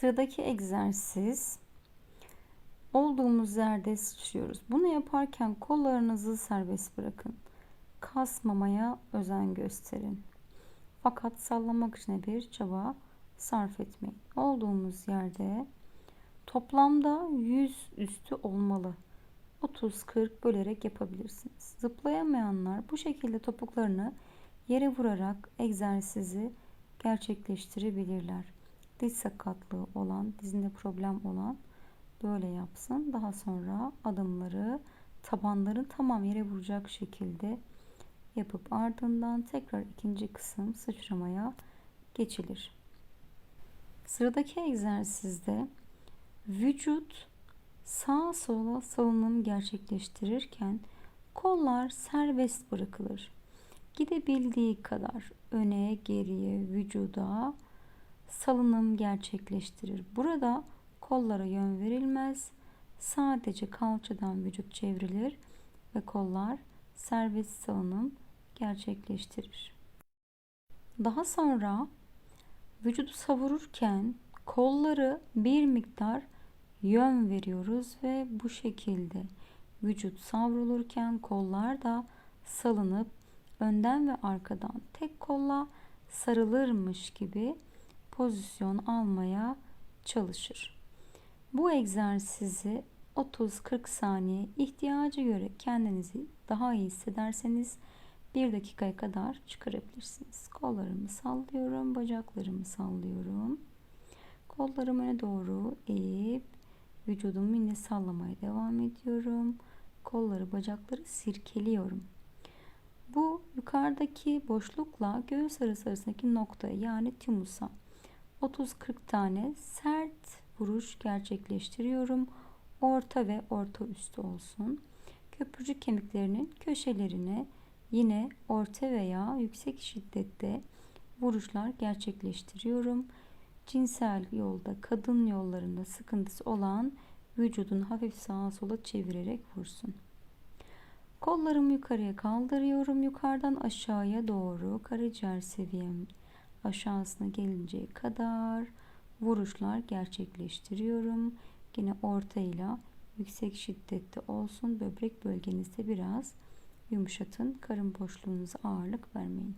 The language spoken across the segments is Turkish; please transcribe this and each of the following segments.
Sıradaki egzersiz olduğumuz yerde sıçrıyoruz. Bunu yaparken kollarınızı serbest bırakın. Kasmamaya özen gösterin. Fakat sallamak için bir çaba sarf etmeyin. Olduğumuz yerde toplamda 100 üstü olmalı. 30-40 bölerek yapabilirsiniz. Zıplayamayanlar bu şekilde topuklarını yere vurarak egzersizi gerçekleştirebilirler. Diz sakatlığı olan, dizinde problem olan böyle yapsın. Daha sonra adımları tabanların tamam yere vuracak şekilde yapıp ardından tekrar ikinci kısım sıçramaya geçilir. Sıradaki egzersizde vücut sağa sola salınım gerçekleştirirken kollar serbest bırakılır. Gidebildiği kadar öne, geriye, vücuda salınım gerçekleştirir. Burada kollara yön verilmez. Sadece kalçadan vücut çevrilir ve kollar serbest salınım gerçekleştirir. Daha sonra vücudu savururken kolları bir miktar yön veriyoruz ve bu şekilde vücut savrulurken kollar da salınıp önden ve arkadan tek kolla sarılırmış gibi pozisyon almaya çalışır. Bu egzersizi 30-40 saniye ihtiyacı göre kendinizi daha iyi hissederseniz 1 dakikaya kadar çıkarabilirsiniz. Kollarımı sallıyorum, bacaklarımı sallıyorum. Kollarımı öne doğru eğip vücudumu yine sallamaya devam ediyorum. Kolları, bacakları sirkeliyorum. Bu yukarıdaki boşlukla göğüs arası arasındaki noktaya yani timusa 30-40 tane sert vuruş gerçekleştiriyorum. Orta ve orta üstü olsun. Köprücük kemiklerinin köşelerine yine orta veya yüksek şiddette vuruşlar gerçekleştiriyorum. Cinsel yolda, kadın yollarında sıkıntısı olan vücudun hafif sağa sola çevirerek vursun. Kollarımı yukarıya kaldırıyorum. Yukarıdan aşağıya doğru karaciğer seviyem aşağısına gelinceye kadar vuruşlar gerçekleştiriyorum. Yine ortayla yüksek şiddette olsun. Böbrek bölgenizde biraz yumuşatın. Karın boşluğunuza ağırlık vermeyin.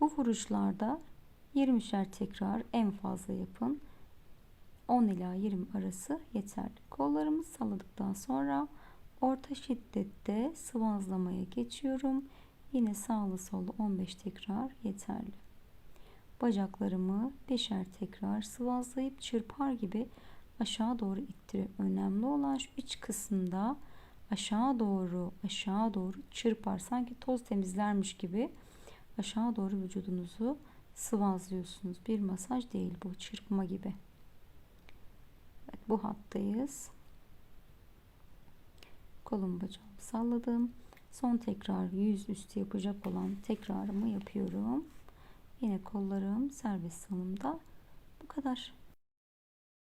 Bu vuruşlarda 20'şer tekrar en fazla yapın. 10 ila 20 arası yeterli. Kollarımı salladıktan sonra orta şiddette sıvazlamaya geçiyorum. Yine sağlı sollu 15 tekrar yeterli. Bacaklarımı beşer tekrar sıvazlayıp çırpar gibi aşağı doğru ittiriyor. Önemli olan şu iç kısımda aşağı doğru aşağı doğru çırpar. Sanki toz temizlermiş gibi aşağı doğru vücudunuzu sıvazlıyorsunuz. Bir masaj değil bu çırpma gibi. Evet, bu hattayız. Kolum bacağımı salladım. Son tekrar yüz üstü yapacak olan tekrarımı yapıyorum. Yine kollarım serbest salımda. Bu kadar.